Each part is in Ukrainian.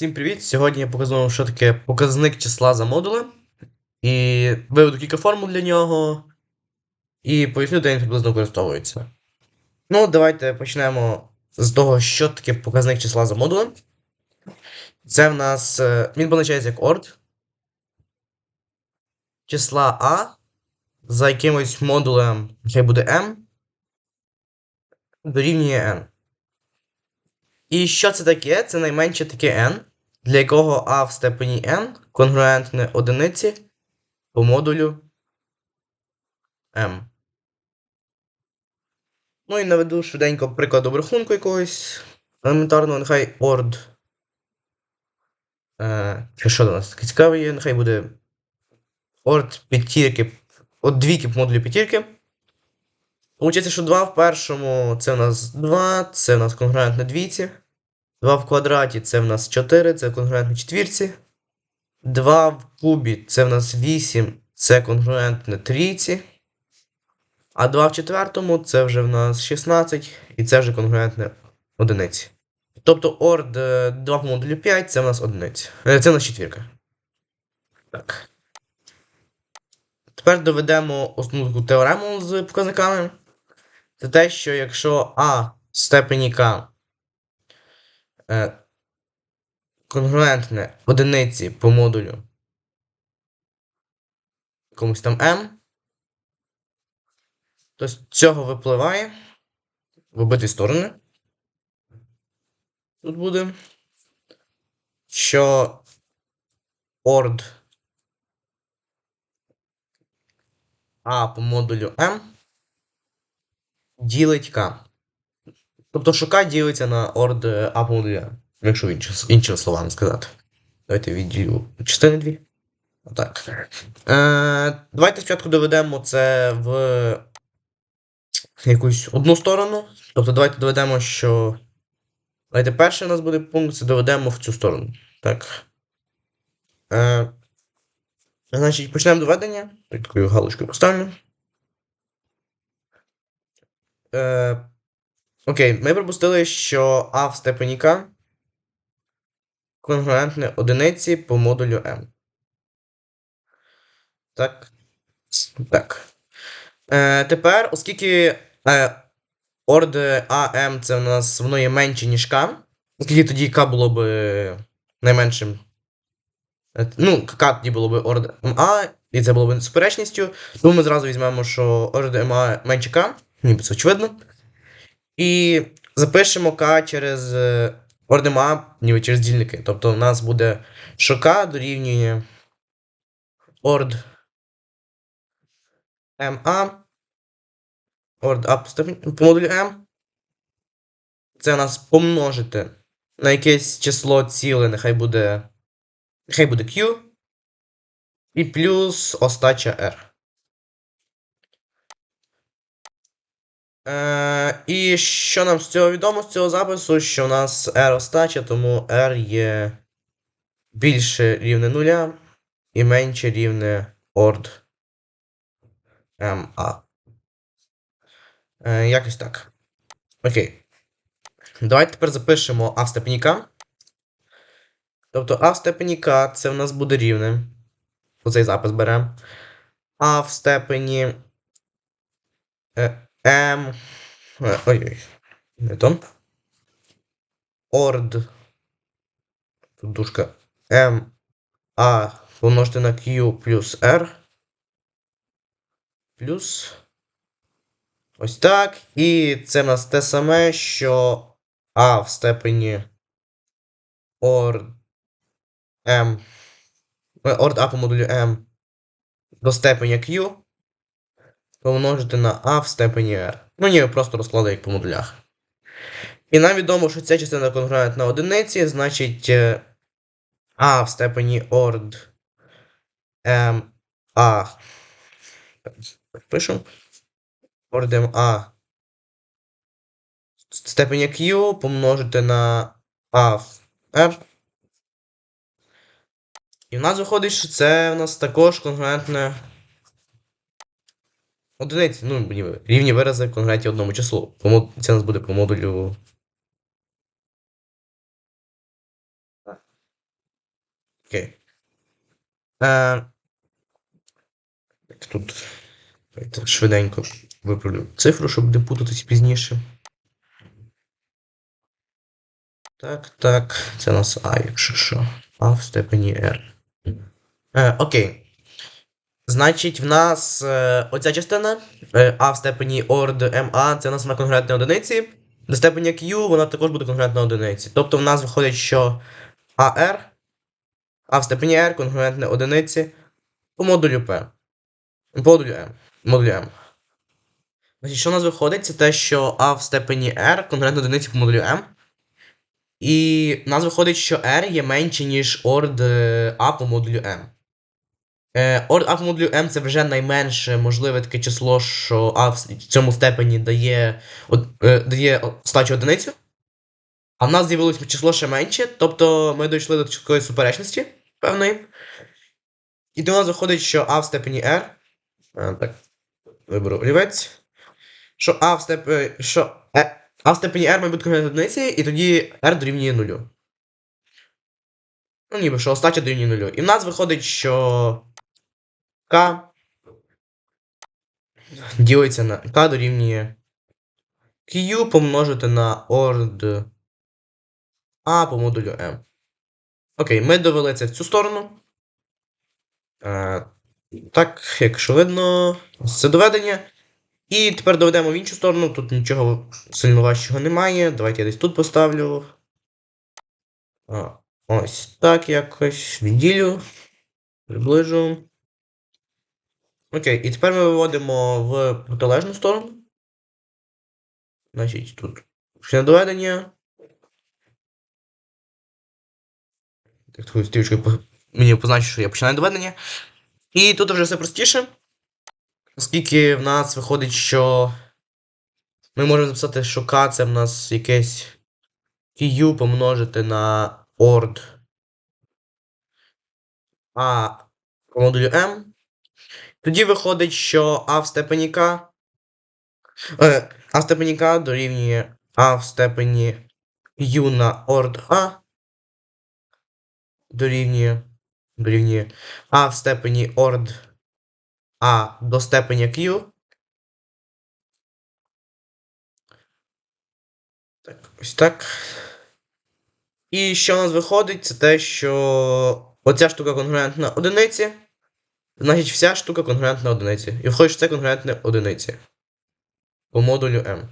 Всім привіт! Сьогодні я покажу вам, що таке показник числа за модулем. І виведу кілька формул для нього. І поясню, де він приблизно використовується. Ну, давайте почнемо з того, що таке показник числа за модулем. Це в нас. е, Він позначається як ord. Числа А за якимось модулем, нехай буде m, дорівнює n. І що це таке? Це найменше таке n, для якого а в степені n конгруентне одиниці по модулю m. Ну і наведу швиденько приклад обрахунку якогось елементарного, нехай ord. Е, що до нас таке цікаве є? Нехай буде ord п'ятірки, от двійки по модулю п'ятірки. Получиться, що 2 в першому це в нас 2, це в нас конгруентне двійці. 2 в квадраті це в нас 4, це конгруентне четвірці. 2 в кубі це в нас 8, це конгруентне трійці. А 2 в четвертому це вже в нас 16, і це вже конгруентне одиниці. Тобто орд 2 по модулю 5 це в нас одиниця. Е, Це в нас четвірка. Так. Тепер доведемо основну теорему з показниками. Це те, що якщо А в степені К конгруентне одиниці по модулю якомусь там m, то з цього випливає в обидві сторони. Тут буде, що ord А по модулю m ділить k. Тобто, k ділиться на ord А по якщо іншими словами сказати. Давайте відділю частини дві. Отак. Е, давайте спочатку доведемо це в якусь одну сторону. Тобто, давайте доведемо, що. Давайте перший у нас буде пункт, це доведемо в цю сторону. Так. Е, значить, почнемо доведення. Так, такою галочкою поставлю. Е, окей, ми припустили, що А в степені К конгруентне одиниці по модулю m. Так. Так. Е, тепер, оскільки е, орд АМ це в нас воно є менше, ніж К, оскільки тоді К було б найменшим. е, Ну, К тоді було б орд МА, і це було б суперечністю. Тому ми зразу візьмемо, що орд МА менше К, ніби це очевидно. І запишемо К через е, орд ніби через дільники. Тобто у нас буде, що К дорівнює орд МА. Орд А по модулю M. Це у нас помножити на якесь число ціле, нехай буде. Нехай буде Q. І плюс остача R. І що нам з цього відомо з цього запису, що у нас R остача, тому R є більше рівне нуля і менше рівне орд МА. Е, якось так. Окей. Давайте тепер запишемо А в степені К. Тобто А в степені К це в нас буде рівне. Оцей запис беремо. А в степені е, М. е, Ой-ой. Не то. Орд. Тут дужка М. А помножити на Q плюс R. Плюс. Ось так. І це в нас те саме, що А в степені ord M. е, Ord А по модулю M до степені Q помножити на А в степені R. Ну ні, просто розкладу як по модулях. І нам відомо, що ця частина конгруентна одиниці, значить е, А в степені ord M А. Пишемо. Ордем А степені Q помножити на А в R. І в нас виходить, що це в нас також конгруентне одиниці. Ну, ніби рівні вирази конгруентні одному числу. Це у нас буде по модулю. Окей. Е, так, тут. Швиденько виправлю цифру, щоб не путатись пізніше. Так, так. Це у нас А, якщо що. А в степені R. Е, окей. Значить, в нас е, оця частина е, А в степені ord MA, це у нас на конкретній одиниці. До степені Q вона також буде конкретна одиниці. Тобто в нас виходить, що AR, А в степені R конкурентне одиниці по модулю P. По модулю M. Модулю M. Значить, що у нас виходить, це те, що А в степені R конкурентна одиниці по модулю M. І в нас виходить, що R є менше, ніж ord е, А по модулю M. Е, по це вже найменше можливе таке число, що А в цьому степені дає, е, дає стачу одиницю. А в нас з'явилось число ще менше, тобто ми дійшли до такої суперечності певної. І до нас виходить, що А в степені R. А, так, виберу олівець. Що А в степені. Що е, А в степені R конкретна одиниці, і тоді R дорівнює нулю. Ну, ніби що остача дорівнює нулю. І в нас виходить, що К ділиться на К дорівнює Q помножити на ord А по модулю M. Окей, ми довели це в цю сторону. Е, так, якщо видно, це доведення. І тепер доведемо в іншу сторону. Тут нічого сильно важчого немає. Давайте я десь тут поставлю. Ось так якось. Відділю. Приближу. Окей, і тепер ми виводимо в протилежну сторону. Значить, тут ще доведення. Так, такою стрічкою мені позначить, що я починаю доведення. І тут вже все простіше. Оскільки в нас виходить, що ми можемо записати, що К це в нас якесь QU помножити на ord А по модулю M. Тоді виходить, що А в степені К. Е, а в степені К дорівнює А в степені U на ord А. Дорівнює. Дорівнює А в степені ord А до степені Q. Так, ось так. І що у нас виходить, це те, що оця штука конгруентна одиниці. Значить, вся штука конгруентна одиниці. І виходить, що це конгруентне одиниці. По модулю M.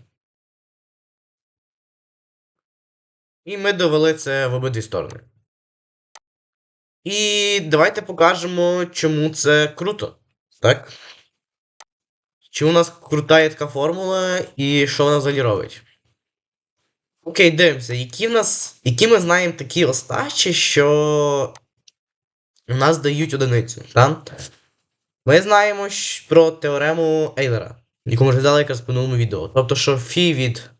І ми довели це в обидві сторони. І давайте покажемо, чому це круто. Так? Чому у нас крута є така формула і що вона взагалі робить? Окей, дивимося, які в нас. Які ми знаємо такі остачі, що у нас дають одиницю. Так? Ми знаємо про теорему Ейлера, яку ми розглядали якраз в минулому відео. Тобто, що фі від.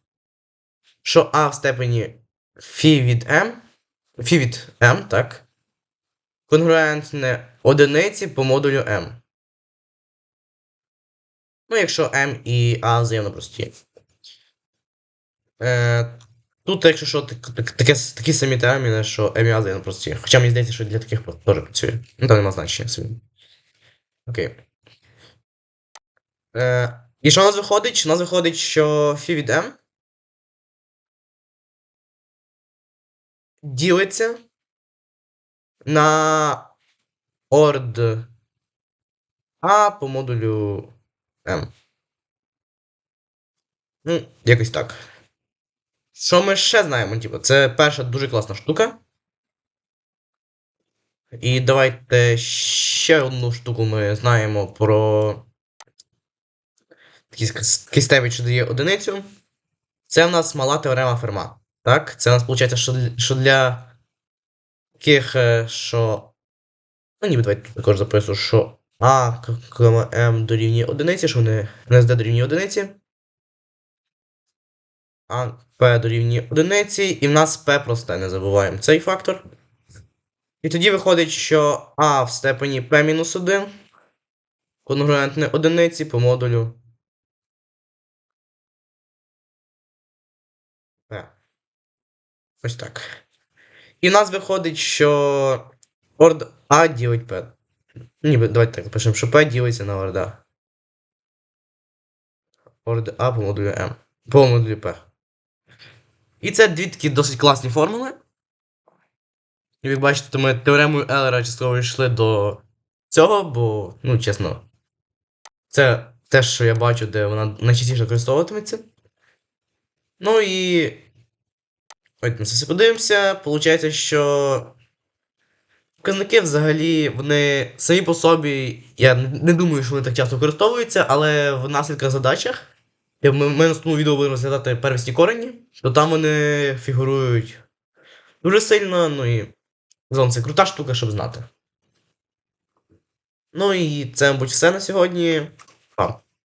Що А в степені фі від m, фі від m, так? Конгруентне одиниці по модулю m. Ну, якщо m і a взаємно прості. Е, тут, якщо що, так, так, таке, такі самі терміни, що m і a прості. Хоча мені здається, що для таких теж працює. Ну, там нема значення собі. Окей. Е, і що у нас виходить? У нас виходить, що фі від m ділиться на ord А по модулю M. Ну, якось так. Що ми ще знаємо? Типу, це перша дуже класна штука. І давайте ще одну штуку ми знаємо про такий ск- що дає одиницю. Це в нас мала теорема Ферма. Так? Це у нас виходить, що, для- таких, е, що. Ну, ніби давайте також записую, що А, М дорівнює одиниці, що вони НСД дорівнює одиниці. А П дорівнює одиниці, і в нас П просте, не забуваємо цей фактор. І тоді виходить, що А в степені P-1 конгруентне одиниці по модулю P. Ось так. І в нас виходить, що Ord А ділить P. Ніби, давайте так пишемо, що P ділиться на Ord А. Ord А по модулю M. По модулю P. І це дві такі досить класні формули. І ви бачите, то ми теоремою Елера частково йшли до цього, бо, ну, чесно, це те, що я бачу, де вона найчастіше використовуватиметься. Ну і. На це все подивимося. Получається, що показники взагалі, вони самі по собі. Я не думаю, що вони так часто використовуються, але в наслідках задачах, ми, ми наступному відео будемо розглядати первісні корені, то там вони фігурують дуже сильно, ну і загалом це крута штука, щоб знати. Ну і це, мабуть, все на сьогодні. А,